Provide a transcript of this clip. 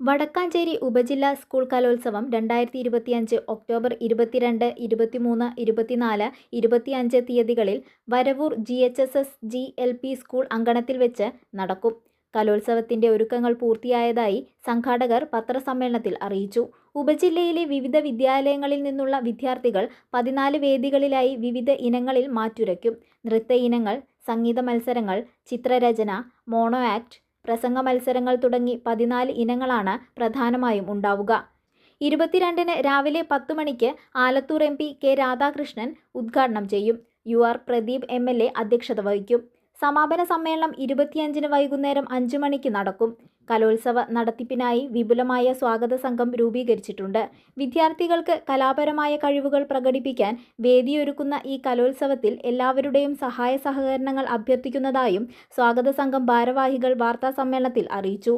വടക്കാഞ്ചേരി ഉപജില്ലാ സ്കൂൾ കലോത്സവം രണ്ടായിരത്തി ഇരുപത്തിയഞ്ച് ഒക്ടോബർ ഇരുപത്തിരണ്ട് ഇരുപത്തിമൂന്ന് ഇരുപത്തിനാല് ഇരുപത്തിയഞ്ച് തീയതികളിൽ Varavoor G H S S G L P school അങ്കണത്തിൽ വെച്ച് നടക്കും. കലോത്സവത്തിന്റെ ഒരുക്കങ്ങൾ പൂർത്തിയായതായി സംഘാടകർ പത്രസമ്മേളനത്തിൽ അറിയിച്ചു. ഉപജില്ലയിലെ വിവിധ വിദ്യാലയങ്ങളിൽ നിന്നുള്ള വിദ്യാർത്ഥികൾ പതിനാല് വേദികളിലായി വിവിധ ഇനങ്ങളിൽ മാറ്റുരയ്ക്കും. നൃത്ത ഇനങ്ങൾ സംഗീത മത്സരങ്ങൾ ചിത്രരചന മോണോ ആക്ട് പ്രസംഗ മത്സരങ്ങൾ തുടങ്ങി പതിനാല് ഇനങ്ങളാണ് പ്രധാനമായും ഉണ്ടാവുക. ഇരുപത്തിരണ്ടിന് രാവിലെ പത്ത് മണിക്ക് Alathur M P K Radhakrishnan ഉദ്ഘാടനം ചെയ്യും. U R Pradeep M L A അധ്യക്ഷത വഹിക്കും. സമാപന സമ്മേളനം ഇരുപത്തിയഞ്ചിന് വൈകുന്നേരം അഞ്ചു മണിക്ക് നടക്കും. കലോത്സവ നടത്തിപ്പിനായി വിപുലമായ സ്വാഗത സംഘം രൂപീകരിച്ചിട്ടുണ്ട്. വിദ്യാർത്ഥികൾക്ക് കലാപരമായ കഴിവുകൾ പ്രകടിപ്പിക്കാൻ വേദിയൊരുക്കുന്ന ഈ കലോത്സവത്തിൽ എല്ലാവരുടെയും സഹായ സഹകരണങ്ങൾ അഭ്യർത്ഥിക്കുന്നതായും സ്വാഗത സംഘം ഭാരവാഹികൾ വാർത്താസമ്മേളനത്തിൽ അറിയിച്ചു.